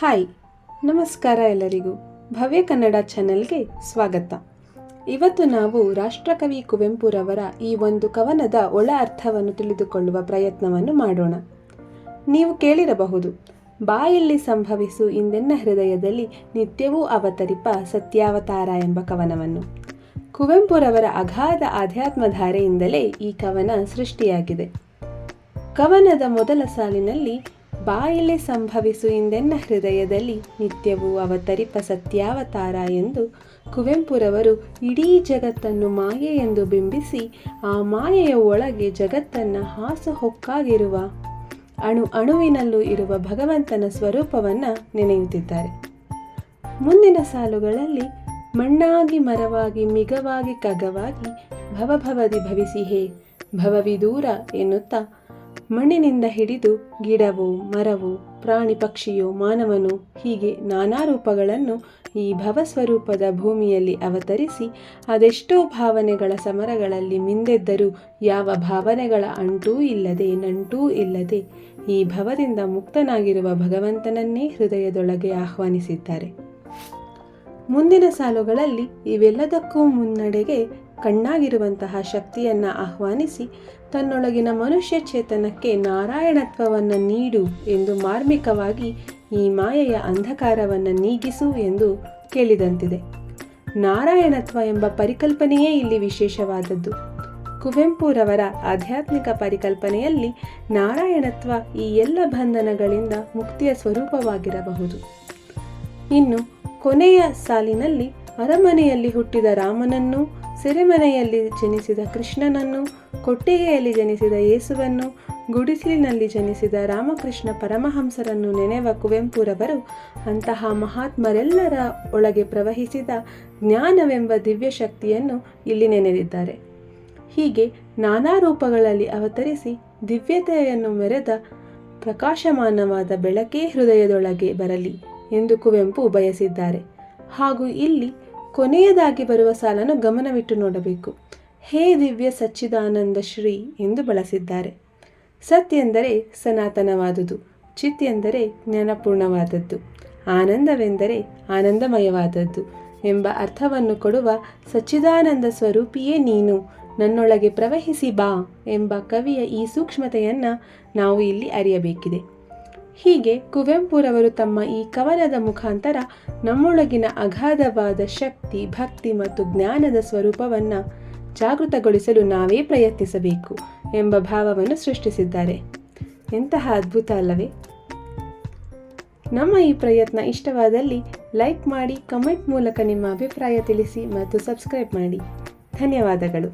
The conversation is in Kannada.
ಹಾಯ್, ನಮಸ್ಕಾರ ಎಲ್ಲರಿಗೂ. ಭವ್ಯ ಕನ್ನಡ ಚಾನೆಲ್ಗೆ ಸ್ವಾಗತ. ಇವತ್ತು ನಾವು ರಾಷ್ಟ್ರಕವಿ ಕುವೆಂಪುರವರ ಈ ಒಂದು ಕವನದ ಒಳ ಅರ್ಥವನ್ನು ತಿಳಿದುಕೊಳ್ಳುವ ಪ್ರಯತ್ನವನ್ನು ಮಾಡೋಣ. ನೀವು ಕೇಳಿರಬಹುದು, ಬಾಯಲ್ಲಿ ಸಂಭವಿಸು ಇಂದೆನ್ನ ಹೃದಯದಲ್ಲಿ ನಿತ್ಯವೂ ಅವತರಿಪ ಸತ್ಯಾವತಾರ ಎಂಬ ಕವನವನ್ನು. ಕುವೆಂಪುರವರ ಅಗಾಧ ಆಧ್ಯಾತ್ಮಧಾರೆಯಿಂದಲೇ ಈ ಕವನ ಸೃಷ್ಟಿಯಾಗಿದೆ. ಕವನದ ಮೊದಲ ಸಾಲಿನಲ್ಲಿ ಬಾಯಲ್ಲಿ ಸಂಭವಿಸು ಇಂದೆನ್ನ ಹೃದಯದಲ್ಲಿ ನಿತ್ಯವೂ ಅವತರಿಪ ಸತ್ಯಾವತಾರ ಎಂದು ಕುವೆಂಪುರವರು ಇಡೀ ಜಗತ್ತನ್ನು ಮಾಯೆ ಎಂದು ಬಿಂಬಿಸಿ ಆ ಮಾಯೆಯ ಒಳಗೆ ಜಗತ್ತನ್ನು ಹಾಸುಹೊಕ್ಕಾಗಿರುವ ಅಣು ಅಣುವಿನಲ್ಲೂ ಇರುವ ಭಗವಂತನ ಸ್ವರೂಪವನ್ನು ನೆನೆಯುತ್ತಿದ್ದಾರೆ. ಮುಂದಿನ ಸಾಲುಗಳಲ್ಲಿ ಮಣ್ಣಾಗಿ ಮರವಾಗಿ ಮಿಗವಾಗಿ ಕಗವಾಗಿ ಭವಭವದಿ ಭವಿಸಿ ಹೇ ಭವವಿದೂರ ಎನ್ನುತ್ತಾ ಮಣ್ಣಿನಿಂದ ಹಿಡಿದು ಗಿಡವು, ಮರವು, ಪ್ರಾಣಿ ಪಕ್ಷಿಯು, ಮಾನವನು ಹೀಗೆ ನಾನಾ ರೂಪಗಳನ್ನು ಈ ಭವಸ್ವರೂಪದ ಭೂಮಿಯಲ್ಲಿ ಅವತರಿಸಿ ಅದೆಷ್ಟೋ ಭಾವನೆಗಳ ಸಮರಗಳಲ್ಲಿ ಮಿಂದೆದ್ದರೂ ಯಾವ ಭಾವನೆಗಳ ಅಂಟೂ ಇಲ್ಲದೆ, ನಂಟೂ ಇಲ್ಲದೆ ಈ ಭವದಿಂದ ಮುಕ್ತನಾಗಿರುವ ಭಗವಂತನನ್ನೇ ಹೃದಯದೊಳಗೆ ಆಹ್ವಾನಿಸಿದ್ದಾರೆ. ಮುಂದಿನ ಸಾಲುಗಳಲ್ಲಿ ಇವೆಲ್ಲದಕ್ಕೂ ಮುನ್ನಡೆಗೆ ಕಣ್ಣಾಗಿರುವಂತಹ ಶಕ್ತಿಯನ್ನು ಆಹ್ವಾನಿಸಿ ತನ್ನೊಳಗಿನ ಮನುಷ್ಯ ಚೇತನಕ್ಕೆ ನಾರಾಯಣತ್ವವನ್ನು ನೀಡು ಎಂದು ಮಾರ್ಮಿಕವಾಗಿ ಈ ಮಾಯೆಯ ಅಂಧಕಾರವನ್ನು ನೀಗಿಸು ಎಂದು ಕೇಳಿದಂತಿದೆ. ನಾರಾಯಣತ್ವ ಎಂಬ ಪರಿಕಲ್ಪನೆಯೇ ಇಲ್ಲಿ ವಿಶೇಷವಾದದ್ದು. ಕುವೆಂಪುರವರ ಆಧ್ಯಾತ್ಮಿಕ ಪರಿಕಲ್ಪನೆಯಲ್ಲಿ ನಾರಾಯಣತ್ವ ಈ ಎಲ್ಲ ಬಂಧನಗಳಿಂದ ಮುಕ್ತಿಯ ಸ್ವರೂಪವಾಗಿರಬಹುದು. ಇನ್ನು ಕೊನೆಯ ಸಾಲಿನಲ್ಲಿ ಅರಮನೆಯಲ್ಲಿ ಹುಟ್ಟಿದ ರಾಮನನ್ನು ಸೆರೆಮನೆಯಲ್ಲಿ ಜನಿಸಿದ ಕೃಷ್ಣನನ್ನು, ಕೊಟ್ಟಿಗೆಯಲ್ಲಿ ಜನಿಸಿದ ಯೇಸುವನ್ನು, ಗುಡಿಸಿಲಿನಲ್ಲಿ ಜನಿಸಿದ ರಾಮಕೃಷ್ಣ ಪರಮಹಂಸರನ್ನು ನೆನೆವ ಕುವೆಂಪುರವರು ಅಂತಹ ಮಹಾತ್ಮರೆಲ್ಲರ ಒಳಗೆ ಪ್ರವಹಿಸಿದ ಜ್ಞಾನವೆಂಬ ದಿವ್ಯ ಶಕ್ತಿಯನ್ನು ಇಲ್ಲಿ ನೆನೆದಿದ್ದಾರೆ. ಹೀಗೆ ನಾನಾ ರೂಪಗಳಲ್ಲಿ ಅವತರಿಸಿ ದಿವ್ಯತೆಯನ್ನು ಮೆರೆದ ಪ್ರಕಾಶಮಾನವಾದ ಬೆಳಕೇ ಹೃದಯದೊಳಗೆ ಬರಲಿ ಎಂದು ಕುವೆಂಪು ಬಯಸಿದ್ದಾರೆ. ಹಾಗೂ ಇಲ್ಲಿ ಕೊನೆಯದಾಗಿ ಬರುವ ಸಾಲನ್ನು ಗಮನವಿಟ್ಟು ನೋಡಬೇಕು. ಹೇ ದಿವ್ಯ ಸಚ್ಚಿದಾನಂದ ಶ್ರೀ ಎಂದು ಬಳಸಿದ್ದಾರೆ. ಸತ್ ಎಂದರೆ ಸನಾತನವಾದುದು, ಚಿತ್ ಎಂದರೆ ಜ್ಞಾನಪೂರ್ಣವಾದದ್ದು, ಆನಂದವೆಂದರೆ ಆನಂದಮಯವಾದದ್ದು ಎಂಬ ಅರ್ಥವನ್ನು ಕೊಡುವ ಸಚ್ಚಿದಾನಂದ ಸ್ವರೂಪಿಯೇ ನೀನು. ನನ್ನೊಳಗೆ ಪ್ರವಹಿಸಿ ಬಾ ಎಂಬ ಕವಿಯ ಈ ಸೂಕ್ಷ್ಮತೆಯನ್ನು ನಾವು ಇಲ್ಲಿ ಅರಿಯಬೇಕಿದೆ. ಹೀಗೆ ಕುವೆಂಪುರವರು ತಮ್ಮ ಈ ಕವನದ ಮುಖಾಂತರ ನಮ್ಮೊಳಗಿನ ಅಗಾಧವಾದ ಶಕ್ತಿ, ಭಕ್ತಿ ಮತ್ತು ಜ್ಞಾನದ ಸ್ವರೂಪವನ್ನು ಜಾಗೃತಗೊಳಿಸಲು ನಾವೇ ಪ್ರಯತ್ನಿಸಬೇಕು ಎಂಬ ಭಾವವನ್ನು ಸೃಷ್ಟಿಸಿದ್ದಾರೆ. ಎಂತಹ ಅದ್ಭುತ ಅಲ್ಲವೇ? ನಮ್ಮ ಈ ಪ್ರಯತ್ನ ಇಷ್ಟವಾದಲ್ಲಿ ಲೈಕ್ ಮಾಡಿ, ಕಮೆಂಟ್ ಮೂಲಕ ನಿಮ್ಮ ಅಭಿಪ್ರಾಯ ತಿಳಿಸಿ ಮತ್ತು ಸಬ್ಸ್ಕ್ರೈಬ್ ಮಾಡಿ. ಧನ್ಯವಾದಗಳು.